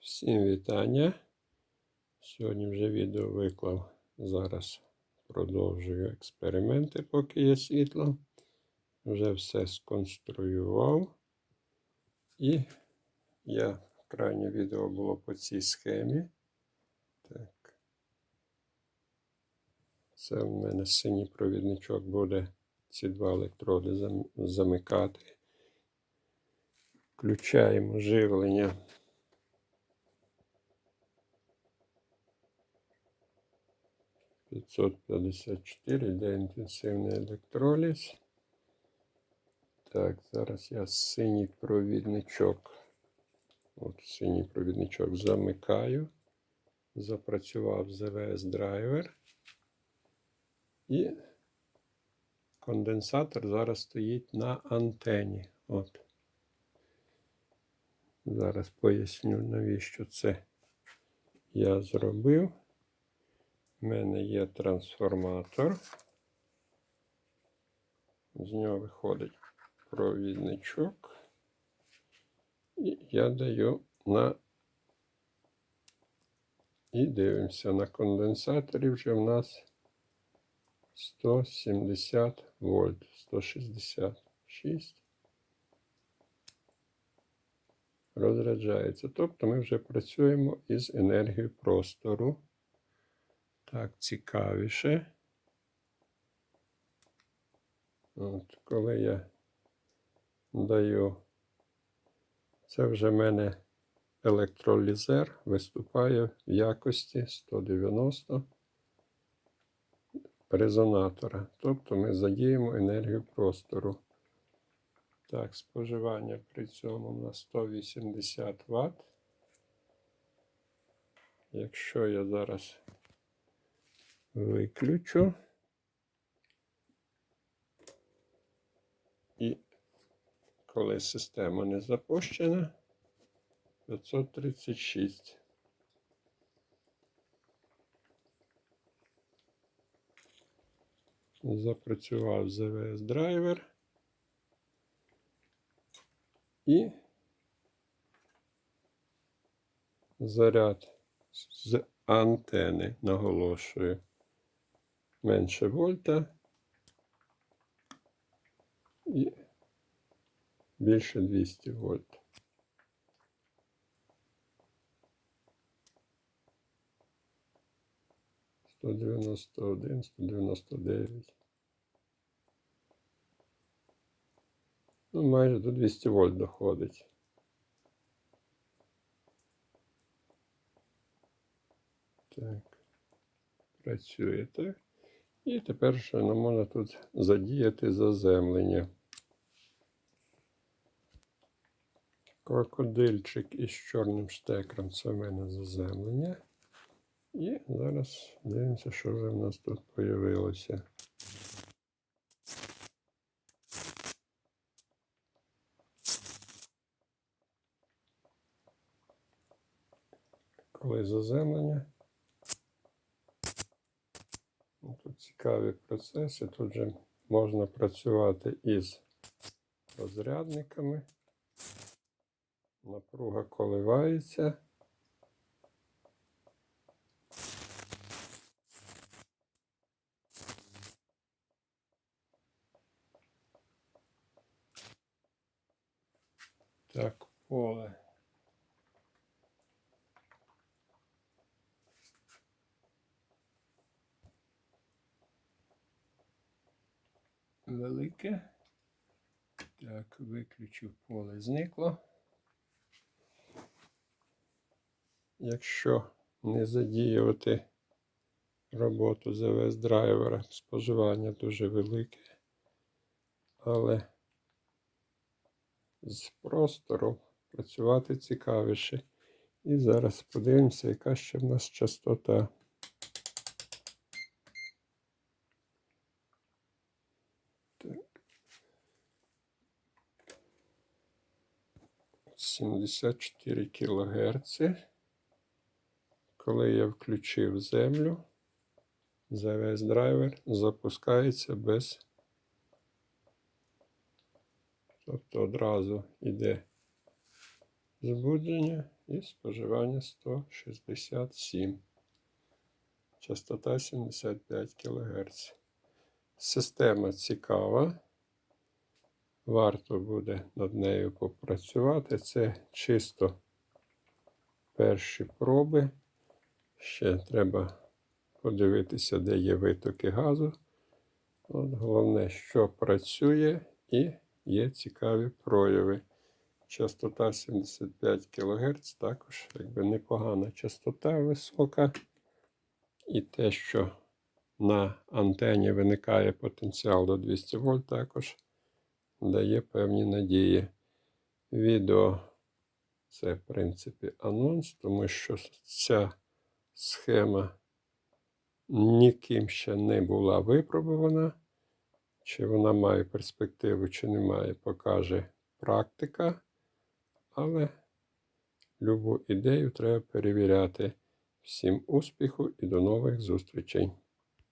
Всім вітання. Сьогодні вже відео виклав. Зараз продовжую експерименти, поки є світло. Вже все сконструював. І я крайнє відео було по цій схемі. Так. Це в мене синій провідничок буде ці два електроди замикати. Включаємо живлення. П'ятсот п'ятдесят чотири, йде інтенсивний електроліз. Так, зараз я синій провідничок. От синій провідничок замикаю. Запрацював ЗВС драйвер. І конденсатор зараз стоїть на антені. От. Зараз поясню, навіщо це я зробив. У мене є трансформатор. З нього виходить провідничок. І я даю на. І дивимося на конденсаторі вже в нас 170 вольт, 166. Розряджається. Тобто ми вже працюємо із енергією простору. Так, цікавіше. От, коли я даю, це вже в мене електролізер виступає в якості 190 резонатора. Тобто ми задіємо енергію простору. Так, споживання при цьому на 180 Вт. Якщо я зараз виключу і коли система не запущена, 536. Запрацював ЗВС драйвер. І заряд з антени, наголошую, менше вольта і більше 200 вольт. Сто дев'яносто один, сто дев'яносто дев'ять. Ну, майже до 200 вольт доходить. Так, працює так. І тепер ще нам можна тут задіяти заземлення. Крокодильчик із чорним штекером це в мене заземлення. І зараз дивимося, що вже в нас тут з'явилося. Коли заземлення. Ну, Тут цікаві процеси. Тут же можна працювати із розрядниками. Напруга коливається. Так, поле. Велике. Так, виключив поле, зникло. Якщо не задіювати роботу ЗВС драйвера, споживання дуже велике, але з простором працювати цікавіше. І зараз подивимося, яка ще в нас частота. Так. 74 кГц. Коли я включив землю, ЗВС драйвер запускається без. Тобто одразу йде збудження і споживання 167. Частота 75 кГц. Система цікава. Варто буде над нею попрацювати. Це чисто перші проби. Ще треба подивитися, де є витоки газу. От головне, що працює, і є цікаві прояви. Частота 75 кГц, також якби непогана частота висока. І те, що на антені виникає потенціал до 200 вольт, також дає певні надії. Відео це, в принципі, анонс, тому що ця схема ніким ще не була випробувана. Чи вона має перспективу, чи не має, покаже практика. Але любу ідею треба перевіряти. Всім успіху і до нових зустрічей!